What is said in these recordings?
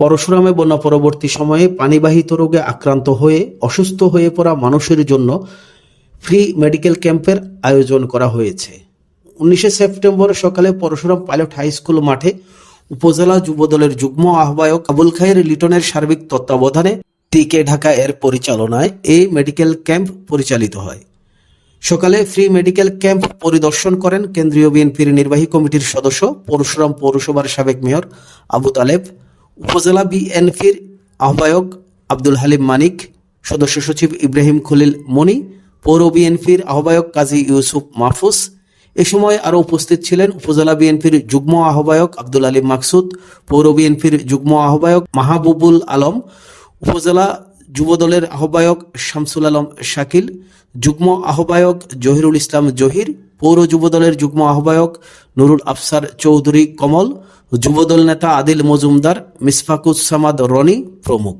পরশুরামে বন্যা পরবর্তী সময়ে পানিবাহিত রোগে আক্রান্ত হয়ে, অসুস্থ হয়ে পড়া মানুষের জন্য ফ্রি মেডিকেল ক্যাম্পের আয়োজন করা হয়েছে। উনিশে সেপ্টেম্বর সকালে পরশুরাম পাইলট হাই স্কুল মাঠে উপজেলা যুবদলের যুগ্ম আহ্বায়ক আবুল খায়ের লিটনের সার্বিক তত্ত্বাবধানে টিকে ঢাকা এর পরিচালনায় এই মেডিকেল ক্যাম্প পরিচালিত হয়। সকালে ফ্রি মেডিকেল ক্যাম্প পরিদর্শন করেন কেন্দ্রীয় বিএনপির নির্বাহী কমিটির সদস্য পরশুরাম পৌরসভার সাবেক মেয়র আবু তালেব। উপজেলা বিএনপির আহ্বায়ক আব্দুল হালিম মানিক, সদস্য সচিব ইব্রাহিম খলিল মনি পৌর বিএনপির আহ্বায়ক কাজী ইউসুফ মাহফুজ। এ সময় আরও উপস্থিত ছিলেন উপজেলা বিএনপির যুগ্ম আহ্বায়ক আব্দুল আলী মাকসুদ, পৌর বিএনপির যুগ্ম আহ্বায়ক মাহবুবুল আলম, উপজেলা যুবদলের আহ্বায়ক শামসুল আলম শাকিল, যুগ্ম আহ্বায়ক জহিরুল ইসলাম জহির পৌর যুবদলের যুগ্ম আহ্বায়ক নুরুল আফসার চৌধুরী কমল, যুবদল নেতা আদিল মজুমদার মিসফাকুজ সামাদ রনি প্রমুখ।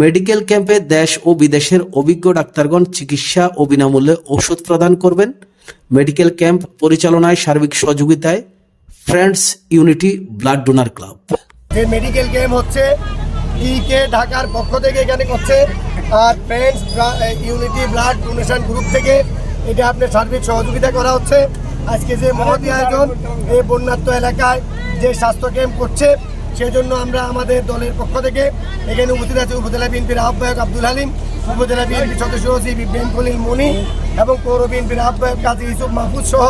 মেডিকেল ক্যাম্পে দেশ ও বিদেশের অভিজ্ঞ ডাক্তারগণ চিকিৎসা ও বিনামূল্যে ওষুধ প্রদান করবেন। মেডিকেল ক্যাম্প পরিচালনায় সার্বিক সহযোগিতায় friends unity blood donor club. Medical game হচ্ছে ঢাকার পক্ষ থেকে এখানে করছে, আর friends unity blood donation group থেকে এটা আপনার সার্বিক সহযোগিতা করা হচ্ছে। আজকে যে মহতি আয়োজন, এই বন্যাত্ম এলাকায় যে স্বাস্থ্য ক্যাম্প করছে, সেজন্য আমরা আমাদের দলের পক্ষ থেকে এখানে উপস্থিত আছে উপজেলা বিএনপির আহ্বায়ক আব্দুল হালিম, উপজেলা বিএনপির সদস্য ইব্রাহিম খলিল মনি এবং পৌর বিএনপির আহ্বায়ক কাজী ইউসুফ মাহফুজ সহ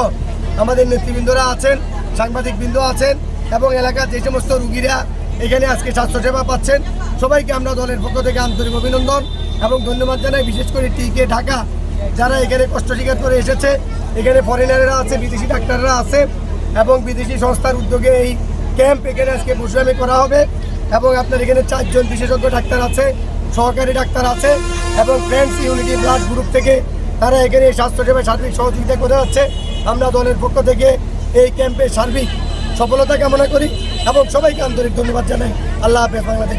আমাদের নেতৃবৃন্দরা আছেন সাংবাদিক বৃন্দ আছেন এবং এলাকার যে সমস্ত রুগীরা এখানে আজকে স্বাস্থ্যসেবা পাচ্ছেন, সবাইকে আমরা দলের পক্ষ থেকে আন্তরিক অভিনন্দন এবং ধন্যবাদ জানাই। বিশেষ করে টিকে ঢাকা যারা এখানে কষ্ট স্বীকার করে এসেছে, এখানে ফরেনাররা আছে, বিদেশি ডাক্তাররা আছে, এবং বিদেশি সংস্থার উদ্যোগে এই ক্যাম্প এখানে আজকে পরশুরামে করা হবে, এবং আপনার এখানে চারজন বিশেষজ্ঞ ডাক্তার আছে, সহকারী ডাক্তার আছে, এবং ফ্রেন্ডস ইউনিটি ব্লাড গ্রুপ থেকে তারা এখানে স্বাস্থ্যসেবায় সার্বিক সহযোগিতা করে যাচ্ছে। আমরা দলের পক্ষ থেকে এই ক্যাম্পে সার্বিক সফলতা কামনা করি, এবং সবাইকে আন্তরিক ধন্যবাদ জানাই। আল্লাহ হাফেজ, বাংলাদেশ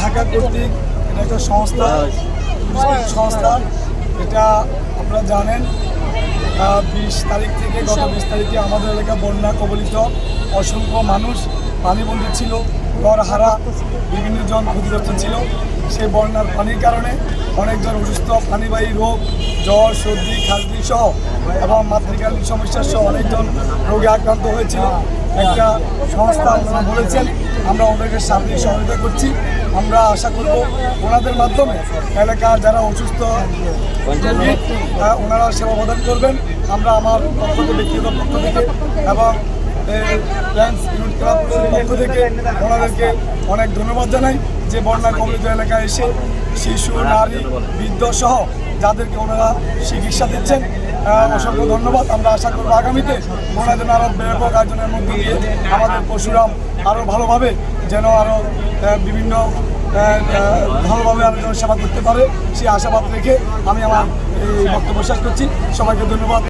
ঢাকা কর্তৃক এটা একটা সংস্থা। সংস্থা এটা আপনারা জানেন বিশ তারিখ থেকে গত বিশ তারিখে আমাদের এলাকা বন্যা কবলিত। অসংখ্য মানুষ পানি পানিবন্দী ছিল ঘর হারা বিভিন্ন জন ক্ষতিগ্রস্ত ছিল। সেই বন্যার পানির কারণে অনেকজন অসুস্থ পানিবাহী রোগ জ্বর সর্দি খাসদি সহ এবং মাতৃকালীন সমস্যা সহ অনেকজন রোগে আক্রান্ত হয়েছিল। একটা সংস্থা ওনারা বলেছেন আমরা ওদেরকে সার্বিক সহযোগিতা করছি। আমরা আশা করব ওনাদের মাধ্যমে এলাকার যারা অসুস্থ আহ, ওনারা সেবা প্রদান করবেন। আমরা আমার পক্ষ থেকে ব্যক্তিগত পক্ষ থেকে এবং পক্ষ থেকে ওনাদেরকে অনেক ধন্যবাদ জানাই যে বন্যা কবলিত এলাকায় এসে শিশু, নারী বৃদ্ধ সহ যাদেরকে ওনারা চিকিৎসা দিচ্ছেন অসংখ্য ধন্যবাদ। আমরা আশা করব আগামীতে ওনারা যেন আরও ব্যাপক আয়োজনের মধ্যে দিয়ে। আমাদের পশুরাম আরও ভালোভাবে যেন আরও বিভিন্ন ভালোভাবে আরও যেন সেবা করতে পারে। সেই আশাবাদ রেখে আমি আমার এই বক্তব্য শেষ করছি। সবাইকে ধন্যবাদ।